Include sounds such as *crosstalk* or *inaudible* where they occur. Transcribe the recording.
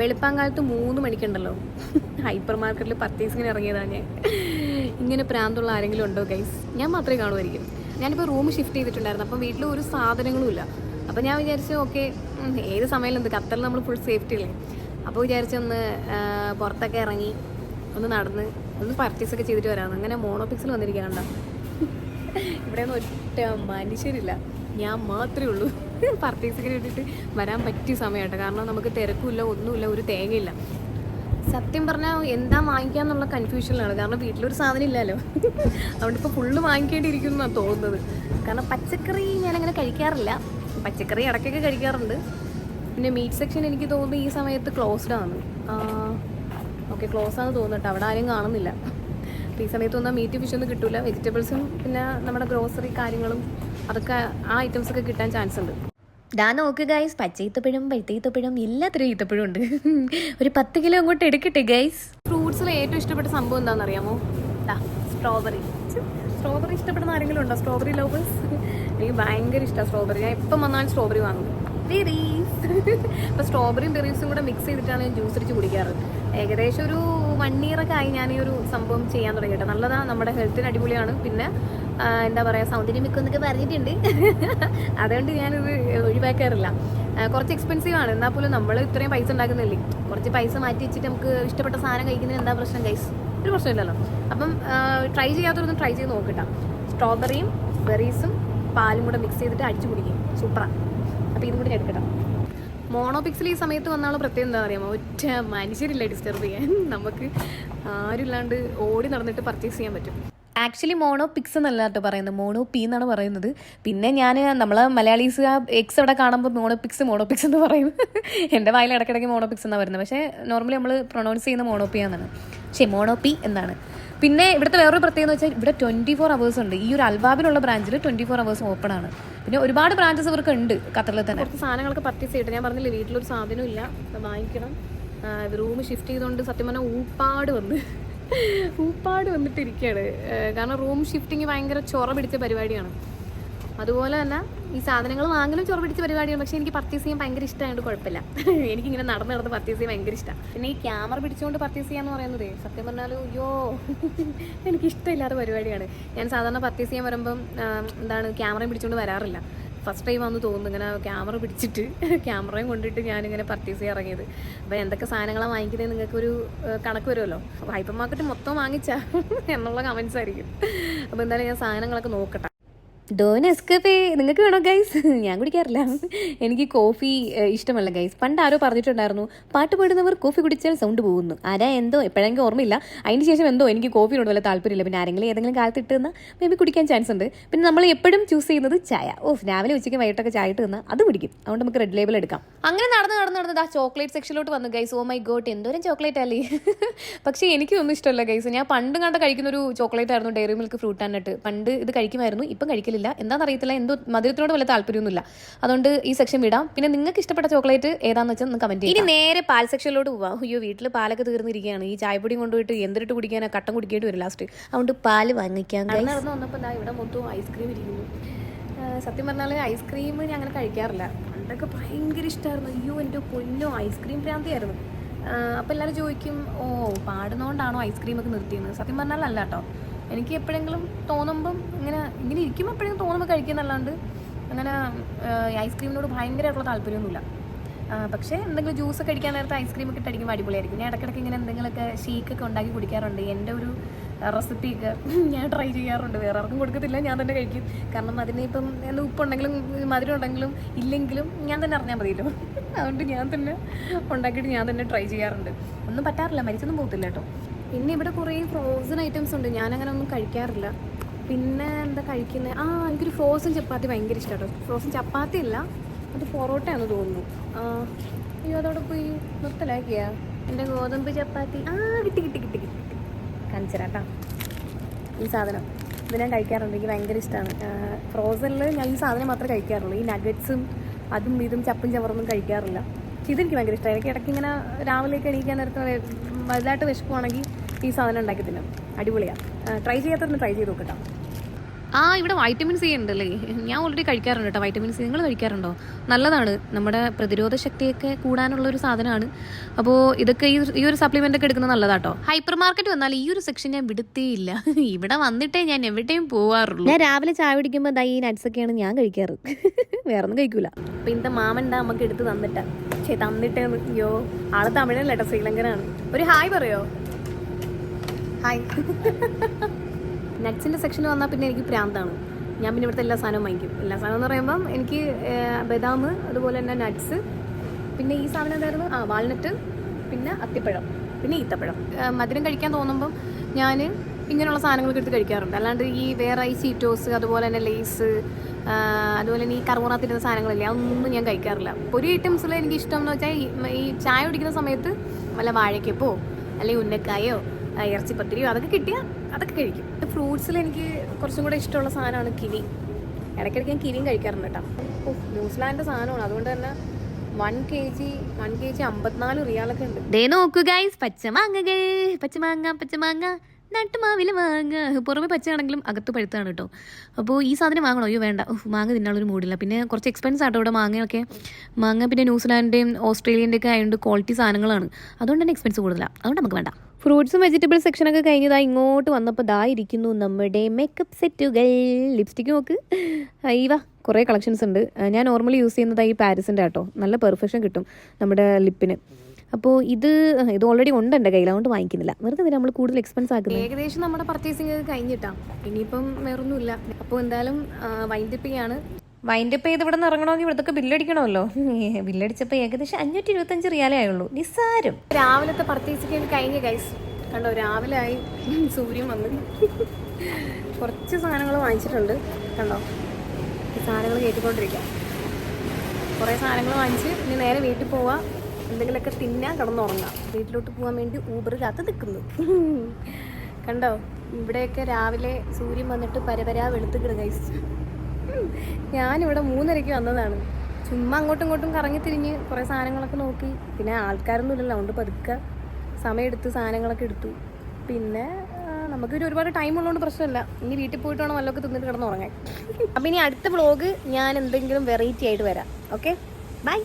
വെളുപ്പാങ്കാലത്ത് മൂന്ന് മണിക്കുണ്ടല്ലോ. ഹൈപ്പർ മാർക്കറ്റിൽ പർച്ചേസിങ്ങിന് ഇറങ്ങിയതാണ് ഞാൻ. ഇങ്ങനെ പ്രാന്തുള്ള ആരെങ്കിലും ഉണ്ടോ ഗൈസ് ഞാൻ മാത്രമേ കാണുമായിരിക്കും ഞാനിപ്പോൾ റൂം ഷിഫ്റ്റ് ചെയ്തിട്ടുണ്ടായിരുന്നു. അപ്പം വീട്ടിൽ ഒരു സാധനങ്ങളും ഇല്ല. അപ്പോൾ ഞാൻ വിചാരിച്ചു ഓക്കെ ഏത് സമയം എന്ത് ഖത്തറിൽ നമ്മൾ ഫുൾ സേഫ്റ്റി അല്ലേ? അപ്പോൾ വിചാരിച്ചൊന്ന് പുറത്തൊക്കെ ഇറങ്ങി ഒന്ന് നടന്ന് ഒന്ന് പർച്ചേസൊക്കെ ചെയ്തിട്ട് വരാമെന്ന് അങ്ങനെ മോണോപിക്സിൽ വന്നിരിക്കാനുണ്ടോ ഇവിടെ ഒറ്റ മനുഷ്യരില്ല. ഞാൻ മാത്രമേ ഉള്ളൂ. പർച്ചേസിങ്ങിന് വേണ്ടിയിട്ട് വരാൻ പറ്റിയ സമയമായിട്ട് കാരണം നമുക്ക് തിരക്കുമില്ല ഒന്നുമില്ല ഒരു തേങ്ങയില്ല. സത്യം പറഞ്ഞാൽ എന്താ വാങ്ങിക്കുക എന്നുള്ള കൺഫ്യൂഷനിലാണ് കാരണം വീട്ടിലൊരു സാധനം ഇല്ലല്ലോ. അതുകൊണ്ട് ഇപ്പോൾ ഫുള്ള് വാങ്ങിക്കേണ്ടിയിരിക്കും എന്നാണ് തോന്നുന്നത്. കാരണം പച്ചക്കറി ഞാനങ്ങനെ കഴിക്കാറില്ല. പച്ചക്കറി ഇടയ്ക്കൊക്കെ കഴിക്കാറുണ്ട്. പിന്നെ മീറ്റ് സെക്ഷൻ എനിക്ക് തോന്നുന്നു ഈ സമയത്ത് ക്ലോസ്ഡ് ആണ്. ഓക്കെ ക്ലോസ് ആണെന്ന് തോന്നുന്നുണ്ട് അവിടെ ആരും കാണുന്നില്ല. അപ്പോൾ ഈ സമയത്ത് വന്നാൽ മീറ്റ് ഫിഷൊന്നും കിട്ടില്ല വെജിറ്റബിൾസും പിന്നെ നമ്മുടെ ഗ്രോസറി കാര്യങ്ങളും അതൊക്കെ ആ ഐറ്റംസ് ഒക്കെ കിട്ടാൻ ചാൻസ് ഉണ്ട്. ദാ നോക്ക് ഗൈസ് പച്ച ഈത്തപ്പഴം പഴുത്ത ഈത്തപ്പഴം എല്ലാത്തരം ഈത്തപ്പഴം ഉണ്ട്. *laughs* ഒരു പത്ത് കിലോ അങ്ങോട്ട് എടുക്കട്ടെ ഗൈസ് ഫ്രൂട്ട്സിൽ ഏറ്റവും ഇഷ്ടപ്പെട്ട സംഭവം എന്താണെന്ന് അറിയാമോ സ്ട്രോബെറി സ്ട്രോബെറി ഇഷ്ടപ്പെടുന്ന ആരെങ്കിലും ഉണ്ടോ? സ്ട്രോബെറി ലവേഴ്സ് എനിക്ക് ഭയങ്കര ഇഷ്ടമാണ് സ്ട്രോബെറി ഞാൻ എപ്പം വന്നാലും സ്ട്രോബെറി വാങ്ങും. ബെറീസ് അപ്പോൾ സ്ട്രോബെറിയും ബെറീസും കൂടെ മിക്സ് ചെയ്തിട്ടാണ് ഞാൻ ജ്യൂസ് അടിച്ച് കുടിക്കാറ്. ഏകദേശം ഒരു വൺ ഇയറൊക്കെ ആയി ഞാൻ ഈ ഒരു സംഭവം ചെയ്യാൻ തുടങ്ങിയിട്ട്. നല്ലതാണ് നമ്മുടെ ഹെൽത്തിന് അടിപൊളിയാണ്. പിന്നെ എന്താ പറയുക സൗന്ദര്യം എന്നൊക്കെ പറഞ്ഞിട്ടുണ്ട്. *laughs* അതുകൊണ്ട് ഞാനിത് ഒഴിവാക്കാറില്ല. കുറച്ച് എക്സ്പെൻസീവ് ആണ്. എന്നാൽ പോലും നമ്മൾ ഇത്രയും പൈസ ഉണ്ടാക്കുന്നില്ലേ കുറച്ച് പൈസ മാറ്റി വെച്ചിട്ട് നമുക്ക് ഇഷ്ടപ്പെട്ട സാധനം കഴിക്കുന്നതിന് എന്താ പ്രശ്നം ഗൈസ് ഒരു പ്രശ്നമില്ലല്ലോ. അപ്പം ട്രൈ ചെയ്യാത്തവരൊന്നും ട്രൈ ചെയ്ത് നോക്കട്ടോ. സ്ട്രോബെറിയും ബെറീസും പാലും കൂടെ മിക്സ് ചെയ്തിട്ട് അടിച്ചു കുടിക്കും. സൂപ്പറാണ് അപ്പോൾ ഇതും കൂടി എടുക്കട്ടെ. എടുക്കട്ടോ മോണോപിക്സിൽ ഈ സമയത്ത് വന്നാലുള്ള പ്രത്യേകം എന്താ പറയുക ഒറ്റ മനുഷ്യരില്ല ഡിസ്റ്റർബ് ചെയ്യാൻ. നമുക്ക് ആരുമില്ലാണ്ട് ഓടി നടന്നിട്ട് പർച്ചേസ് ചെയ്യാൻ പറ്റും. ആക്ച്വലി മോണോ പിക്സ് എന്നല്ല കേട്ടോ പറയുന്നത്. മോണോ പി എന്നാണ് പറയുന്നത്. പിന്നെ ഞാൻ നമ്മൾ മലയാളീസ് ആ എക്സ് അവിടെ കാണുമ്പോൾ മോണോ പിക്സ് മോണോ പിക്സ് എന്ന് പറയും. *laughs* എന്റെ വായിൽ ഇടയ്ക്കിടയ്ക്ക് മോണോ പിക്സ് എന്നാണ് വരുന്നത്. പക്ഷേ നോർമലി നമ്മൾ പ്രൊണൗൺസ് ചെയ്യുന്ന മോണോ പി എന്നാണ്. പക്ഷേ പി എന്നാണ്. പിന്നെ ഇവിടുത്തെ വേറൊരു പ്രത്യേകത എന്ന് വെച്ചാൽ ഇവിടെ ട്വന്റി ഫോർ അവേഴ്സ് ഉണ്ട്. ഈ ഒരു അൽബാബിലുള്ള ബ്രാഞ്ചിൽ ട്വന്റി ഫോർ അവേഴ്സ് ഓപ്പൺ ആണ്. പിന്നെ ഒരുപാട് ബ്രാഞ്ചസ് ഇവർക്ക് ഉണ്ട് ഖത്തറിൽ തന്നെ. കുറച്ച് സാധനങ്ങളൊക്കെ പർച്ചേസ് ചെയ്തിട്ട്. ഞാൻ പറഞ്ഞില്ല വീട്ടിലൊരു സാധനവും ഇല്ല. വാങ്ങിക്കണം. റൂം ഷിഫ്റ്റ് ചെയ്തുകൊണ്ട് സത്യം പറഞ്ഞാൽ ഊപ്പാട് വന്ന്. ഊപ്പാട് വന്നിട്ടിരിക്കുകയാണ് കാരണം റൂം ഷിഫ്റ്റിങ് ഭയങ്കര ചൊറ പിടിച്ച പരിപാടിയാണ്. അതുപോലെ തന്നെ ഈ സാധനങ്ങൾ വാങ്ങലും ചൊറ പിടിച്ച പരിപാടിയാണ്. പക്ഷേ എനിക്ക് പർച്ചേസ് ചെയ്യാൻ ഭയങ്കര ഇഷ്ടമായതുകൊണ്ട് കുഴപ്പമില്ല. *laughs* എനിക്കിങ്ങനെ നടന്ന് നടന്ന് പർച്ചേസ് ചെയ്യാൻ ഭയങ്കര ഇഷ്ടമാണ് പിന്നെ ഈ ക്യാമറ പിടിച്ചുകൊണ്ട് പർച്ചേസ് ചെയ്യാന്ന് പറയുന്നത് സത്യം പറഞ്ഞാൽ അയ്യോ *laughs* എനിക്ക് ഇഷ്ടമില്ലാത്ത പരിപാടിയാണ്. ഞാൻ സാധാരണ പർച്ചേസ് ചെയ്യാൻ വരുമ്പം എന്താണ് ക്യാമറയും പിടിച്ചുകൊണ്ട് വരാറില്ല. ഫസ്റ്റ് ടൈം ആണെന്ന് തോന്നുന്നു. ഇങ്ങനെ ക്യാമറ പിടിച്ചിട്ട് ക്യാമറയും കൊണ്ടിട്ട് ഞാനിങ്ങനെ പർച്ചേസ് ചെയ്യാൻ ഇറങ്ങിയത്. അപ്പോൾ എന്തൊക്കെ സാധനങ്ങളാണ് വാങ്ങിക്കുന്നത് നിങ്ങൾക്കൊരു കണക്ക് വരുമല്ലോ. ഹൈപ്പർ മാർക്കറ്റ് മൊത്തം വാങ്ങിച്ചാൽ എന്നുള്ള കമൻസ് ആയിരിക്കും. അപ്പോൾ എന്തായാലും ഞാൻ സാധനങ്ങളൊക്കെ നോക്കട്ടെ. ഡോ എസ്കപ്പേ നിങ്ങൾക്ക് വേണോ ഗൈസ് ഞാൻ കുടിക്കാറില്ല. എനിക്ക് കോഫി ഇഷ്ടമല്ല ഗൈസ് പണ്ട് ആരോ പറഞ്ഞിട്ടുണ്ടായിരുന്നു പാട്ട് പാടുന്നവർ കോഫി കുടിച്ചാൽ സൗണ്ട് പോകുന്നു. ആരാ എന്തോ എപ്പോഴെങ്കിലും ഓർമ്മയില്ല. അതിന് ശേഷം എന്തോ എനിക്ക് കോഫിയോട് വല്ല താല്പര്യമില്ല. പിന്നെ ആരെങ്കിലും ഏതെങ്കിലും കാലത്ത് ഇട്ട് തന്നാൽ മേ ബി കുടിക്കാൻ ചാൻസ് ഉണ്ട്. പിന്നെ നമ്മൾ എപ്പോഴും ചൂസ് ചെയ്യുന്നത് ചായ. ഓ രാവിലെ ഉച്ചയ്ക്ക് വൈകിട്ടൊക്കെ ചായ ഇട്ട് തന്നാൽ അത് പിടിക്കും അതുകൊണ്ട് നമുക്ക് റെഡ് ലേബിൾ എടുക്കാം. അങ്ങനെ നടന്ന് നടന്ന് നടന്നത് ആ ചോക്ലേറ്റ് സെക്ഷനിലോട്ട് വന്നു ഗൈസ് ഓ മൈ ഗോട്ട് എന്തോരം ചോക്ലേറ്റ് അല്ലേ? *laughs* പക്ഷേ എനിക്കൊന്നും ഇഷ്ടമല്ല ഗൈസ് ഞാൻ പണ്ട് കണ്ട കഴിക്കുന്ന ഒരു ചോക്ലേറ്റ് ആയിരുന്നു ഡയറി മിൽക്ക് ഫ്രൂട്ട് ആൻഡ് പണ്ട് ഇത് കഴിക്കുമായിരുന്നു ഇപ്പം കഴിക്കലില്ല. എന്താണെന്ന് അറിയത്തില്ല എന്തോ മധുരത്തിനോട് വല്ല താല്പര്യമൊന്നുമില്ല. അതുകൊണ്ട് ഈ സെക്ഷൻ വിടാം. പിന്നെ നിങ്ങൾക്ക് ഇഷ്ടപ്പെട്ട ചോക്ലേറ്റ് ഏതാണെന്ന് വെച്ചാൽ ഒന്ന് കമന്റ് ഇനി നേരെ പാൽ സെക്ഷനിലോട്ട് പോവാം. അയ്യോ വീട്ടിൽ പാലൊക്കെ തീർന്നിരിക്കുകയാണ്. ഈ ചായപ്പൊടിയും കൊണ്ടുപോയിട്ട് എന്തിട്ട് കുടിക്കാനോ കട്ടം കുടിക്കേണ്ടി വരും ലാസ്റ്റ് അതുകൊണ്ട് പാൽ വാങ്ങിക്കാൻ നടന്നു വന്നപ്പോൾ ഇവിടെ മൊത്തം ഐസ്ക്രീം ഇരിക്കുന്നു. സത്യം പറഞ്ഞാൽ ഐസ്ക്രീം ഞാൻ അങ്ങനെ കഴിക്കാറില്ല. പണ്ടൊക്കെ ഭയങ്കര ഇഷ്ടമായിരുന്നു അയ്യോ എന്റെ പൊന്നോ ഐസ്ക്രീം ഭ്രാന്തിയായിരുന്നു. അപ്പോൾ എല്ലാവരും ചോദിക്കും ഓ പാടുന്നതുകൊണ്ടാണോ ഐസ്ക്രീമൊക്കെ നിർത്തിയത് സത്യം പറഞ്ഞാൽ അല്ല കേട്ടോ. എനിക്ക് എപ്പോഴെങ്കിലും തോന്നുമ്പം ഇങ്ങനെ ഇങ്ങനെ ഇരിക്കുമ്പോൾ എപ്പോഴെങ്കിലും തോന്നുമ്പോൾ കഴിക്കുന്നല്ലാണ്ട് അങ്ങനെ ഐസ്ക്രീമിനോട് ഭയങ്കരമായിട്ടുള്ള താല്പര്യമൊന്നുമില്ല. പക്ഷേ എന്തെങ്കിലും ജ്യൂസ് ഒക്കെ അടിക്കാൻ നേരത്തെ ഐസ്ക്രീം ഒക്കെ ഇട്ടടിക്കുമ്പോൾ അടിപൊളിയായിരിക്കും. ഞാൻ ഇടയ്ക്കിടയ്ക്ക് ഇങ്ങനെ എന്തെങ്കിലുമൊക്കെ ഷേക്കൊക്കെ ഉണ്ടാക്കി കുടിക്കാറുണ്ട്. എന്റെ ഒരു റെസിപ്പിയൊക്കെ ഞാൻ ട്രൈ ചെയ്യാറുണ്ട്. വേറെ ആർക്കും കൊടുക്കത്തില്ല. ഞാൻ തന്നെ കഴിക്കും. കാരണം അതിന് ഇപ്പം എന്താ ഉപ്പുണ്ടെങ്കിലും മധുരം ഉണ്ടെങ്കിലും ഇല്ലെങ്കിലും ഞാൻ തന്നെ അറിഞ്ഞാൽ മതിയല്ലോ. അതുകൊണ്ട് ഞാൻ തന്നെ ഉണ്ടാക്കിയിട്ട് ഞാൻ തന്നെ ട്രൈ ചെയ്യാറുണ്ട്. ഒന്നും പറ്റാറില്ല. മരിച്ചൊന്നും പോകത്തില്ല കേട്ടോ. പിന്നെ ഇവിടെ കുറേ ഫ്രോസൺ ഐറ്റംസ് ഉണ്ട്. ഞാൻ അങ്ങനെ ഒന്നും കഴിക്കാറില്ല. പിന്നെ എന്താ കഴിക്കുന്നത് ആ എനിക്കൊരു ഫ്രോസൺ ചപ്പാത്തി ഭയങ്കര ഇഷ്ടമാണ് ഫ്രോസൺ ചപ്പാത്തി അല്ല അത് പൊറോട്ടയാണെന്ന് തോന്നുന്നു. അയ്യോ അതോടെ പോയി നിർത്തലാക്കിയ? എന്റെ ഗോതമ്പ് ചപ്പാത്തി. ആ കിട്ടി കിട്ടി കിട്ടി കിട്ടി കാണിച്ചരാട്ടാ ഈ സാധനം. ഇത് ഞാൻ കഴിക്കാറുണ്ട്. എനിക്ക് ഭയങ്കര ഇഷ്ടമാണ് ഫ്രോസണിൽ ഞാൻ ഈ സാധനം മാത്രമേ കഴിക്കാറുള്ളൂ. ഈ നഗറ്റ്സും അതും ഇതും ചപ്പും ചവറൊന്നും കഴിക്കാറില്ല. ഇതെനിക്ക് ഭയങ്കര ഇഷ്ടമാണ് എനിക്ക് ഇടയ്ക്ക് ഇങ്ങനെ രാവിലെയൊക്കെ എണീക്കാൻ നേരത്തെ വലുതായിട്ട് വിശക്കുവാണെങ്കിൽ ഈ സാധനം ഉണ്ടാക്കി തിന്നും അടിപൊളിയാണ് ട്രൈ ചെയ്യാത്തതൊന്ന് ട്രൈ ചെയ്ത് നോക്കട്ടോ ആ ഇവിടെ വൈറ്റമിൻ സി ഉണ്ടല്ലേ? ഞാൻ ഓൾറെഡി കഴിക്കാറുണ്ട് കേട്ടോ വൈറ്റമിൻ സി നിങ്ങൾ കഴിക്കാറുണ്ടോ? നല്ലതാണ്. നമ്മുടെ പ്രതിരോധ ശക്തിയൊക്കെ കൂടാനുള്ള ഒരു സാധനമാണ്. അപ്പോൾ ഇതൊക്കെ ഈ ഈ ഒരു സപ്ലിമെന്റ് ഒക്കെ എടുക്കുന്നത് നല്ലതാട്ടോ ഹൈപ്പർ മാർക്കറ്റ് വന്നാൽ ഈ ഒരു സെക്ഷൻ ഞാൻ വിടുത്തേയില്ല. *laughs* ഇവിടെ വന്നിട്ടേ ഞാൻ എവിടെയും പോവാറുള്ളൂ. ഞാൻ രാവിലെ ചായ കുടിക്കുമ്പോൾ ദാ ഈ nuts ഒക്കെയാണ് ഞാൻ കഴിക്കാറ്. *laughs* വേറെ ഒന്നും കഴിക്കൂല. അപ്പം ഇന്നത്തെ മാമന്റെ നമുക്ക് എടുത്ത് തന്നിട്ടാ. ചേ തന്നിട്ടേ അയ്യോ ആൾ തമിഴല്ല കേട്ടോ ശ്രീലങ്കനാണ്. ഒരു ഹായ് പറയോ? ഹായ്. നട്ട്സിന്റെ സെക്ഷൻ വന്നാൽ പിന്നെ എനിക്ക് പ്രാന്താണ്. ഞാൻ പിന്നെ ഇവിടുത്തെ എല്ലാ സാധനവും വാങ്ങിക്കും. എല്ലാ സാധനം എന്ന് പറയുമ്പം എനിക്ക് ബദാം അതുപോലെ തന്നെ നട്ട്സ് പിന്നെ ഈ സാധനം എന്തായിരുന്നു? ആ വാൾനട്ട് പിന്നെ അത്തിപ്പഴം പിന്നെ ഈത്തപ്പഴം. മധുരം കഴിക്കാൻ തോന്നുമ്പം ഞാൻ ഇങ്ങനെയുള്ള സാധനങ്ങളൊക്കെ എടുത്ത് കഴിക്കാറുണ്ട്. അല്ലാണ്ട് ഈ വേറെ ഈ ചീറ്റോസ് അതുപോലെ തന്നെ ലേസ് അതുപോലെ തന്നെ ഈ കറുമുറാത്തിരുന്ന സാധനങ്ങളില്ലേ അതൊന്നും ഞാൻ കഴിക്കാറില്ല. പൊരി ഐറ്റംസിൽ എനിക്ക് ഇഷ്ടം എന്ന് വെച്ചാൽ ഈ- ചായ കുടിക്കുന്ന സമയത്ത് വല്ല വാഴയ്ക്കപ്പോ അല്ലെങ്കിൽ ഉന്നക്കായോ ഇറച്ചിപ്പത്തിരിയോ അതൊക്കെ കിട്ടിയാൽ അതൊക്കെ കഴിക്കും. ഫ്രൂട്ട്സിൽ എനിക്ക് കുറച്ചും കൂടെ ഇഷ്ടമുള്ള സാധനമാണ് കിവി. ഇടയ്ക്കിടയ്ക്ക് ഞാൻ കിവിയും കഴിക്കാറുണ്ട് കേട്ടോ. ന്യൂസിലാൻഡ് സാധനമാണ്. അതുകൊണ്ട് തന്നെ one K G one K G അമ്പത്തിനാല് റിയാലൊക്കെ ഉണ്ട്. ദേ നോക്കൂ ഗൈസ് പച്ചമാങ്ങകൾ. പച്ചമാങ്ങ പച്ചമാങ്ങ. നട്ടുമാവിൽ മാങ്ങ. പുറമെ പച്ചയാണെങ്കിലും അകത്ത് പഴുത്താണ് കേട്ടോ. അപ്പോൾ ഈ സാധനം വാങ്ങണോ? അയ്യോ വേണ്ട. മാങ്ങ തിന്നാളൊരു മൂടില്ല പിന്നെ കുറച്ച് എക്സ്പെൻസ് ആട്ടോ ഇവിടെ മാങ്ങയൊക്കെ. മാങ്ങ പിന്നെ ന്യൂസിലാൻഡിന്റെയും ഓസ്ട്രേലിയന്റെയൊക്കെ ആയതുകൊണ്ട് ക്വാളിറ്റി സാധനങ്ങളാണ്. അതുകൊണ്ട് തന്നെ എക്സ്പെൻസ് കൂടുതലാണ് അതുകൊണ്ട് നമുക്ക് വേണ്ട. ഫ്രൂട്ട്സും വെജിറ്റബിൾ സെക്ഷനൊക്കെ കഴിഞ്ഞതാ ഇങ്ങോട്ട് വന്നപ്പോൾ ദാ ഇരിക്കുന്നു നമ്മുടെ മേക്കപ്പ് സെറ്റുകൾ ലിപ്സ്റ്റിക്ക് നോക്ക്. അയ്യവ കുറേ കളക്ഷൻസ് ഉണ്ട്. ഞാൻ നോർമലി യൂസ് ചെയ്യുന്നത് ഈ പാരിസിന്റെ കേട്ടോ നല്ല പെർഫെക്ഷൻ കിട്ടും നമ്മുടെ ലിപ്പിന് അപ്പോൾ ഇത് ഇത് ഓൾറെഡി ഉണ്ട് എന്റെ കയ്യിൽ. അതുകൊണ്ട് വാങ്ങിക്കുന്നില്ല. വെറുതെ നമ്മൾ കൂടുതൽ എക്സ്പെൻസ് ആക്കുന്നത് ഏകദേശം നമ്മുടെ പർച്ചേസിങ് കഴിഞ്ഞിട്ടാണ് ഇനിയിപ്പം വേറൊന്നുമില്ല. അപ്പോൾ എന്തായാലും വൈൻഡപ്പ് ചെയ്യാണ്. വൈൻഡപ്പ് ചെയ്ത് ഇവിടെ നിന്ന് ഇറങ്ങണമെങ്കിൽ ഇവിടത്തൊക്കെ ബില്ലടിക്കണമല്ലോ. *laughs* ബില്ലടിച്ചപ്പോൾ ഏകദേശം അഞ്ഞൂറ്റി ഇരുപത്തഞ്ച് റിയാലേ ആയുള്ളൂ. നിസ്സാരം. രാവിലത്തെ പർച്ചേസിങ് കഴിഞ്ഞ ഗൈസ് കണ്ടോ രാവിലെ ആയി. *laughs* സൂര്യൻ വന്ന്. *laughs* കുറച്ച് സാധനങ്ങൾ വാങ്ങിച്ചിട്ടുണ്ട്. കണ്ടോ? സാധനങ്ങൾ കയറ്റിക്കൊണ്ടിരിക്കാം കുറേ സാധനങ്ങൾ വാങ്ങിച്ച് ഇനി നേരെ വീട്ടിൽ പോവാം. എന്തെങ്കിലുമൊക്കെ തിന്നാൻ കിടന്നുറങ്ങാം. വീട്ടിലോട്ട് പോകാൻ വേണ്ടി ഊബർ കാത്ത് നിൽക്കുന്നു കണ്ടോ? ഇവിടെയൊക്കെ രാവിലെ സൂര്യൻ വന്നിട്ട് പരപരാ വെളുത്തുകിട കഴിച്ചു ഞാനിവിടെ മൂന്നരയ്ക്ക് വന്നതാണ്. ചുമ്മാ അങ്ങോട്ടും ഇങ്ങോട്ടും കറങ്ങി തിരിഞ്ഞ് കുറേ സാധനങ്ങളൊക്കെ നോക്കി. പിന്നെ ആൾക്കാരൊന്നും ഇല്ലല്ലോ അതുകൊണ്ട് പതുക്കെ സമയമെടുത്ത് സാധനങ്ങളൊക്കെ എടുത്തു. പിന്നെ നമുക്ക് നമുക്കൊരു ഒരുപാട് ടൈം ഉള്ളതുകൊണ്ട് പ്രശ്നമില്ല. ഇനി വീട്ടിൽ പോയിട്ട് വേണം വല്ലതൊക്കെ തിന്നിട്ട് കിടന്നുറങ്ങാൻ അപ്പം ഇനി അടുത്ത വ്ളോഗ് ഞാൻ എന്തെങ്കിലും വെറൈറ്റി ആയിട്ട് വരാം. Okay bye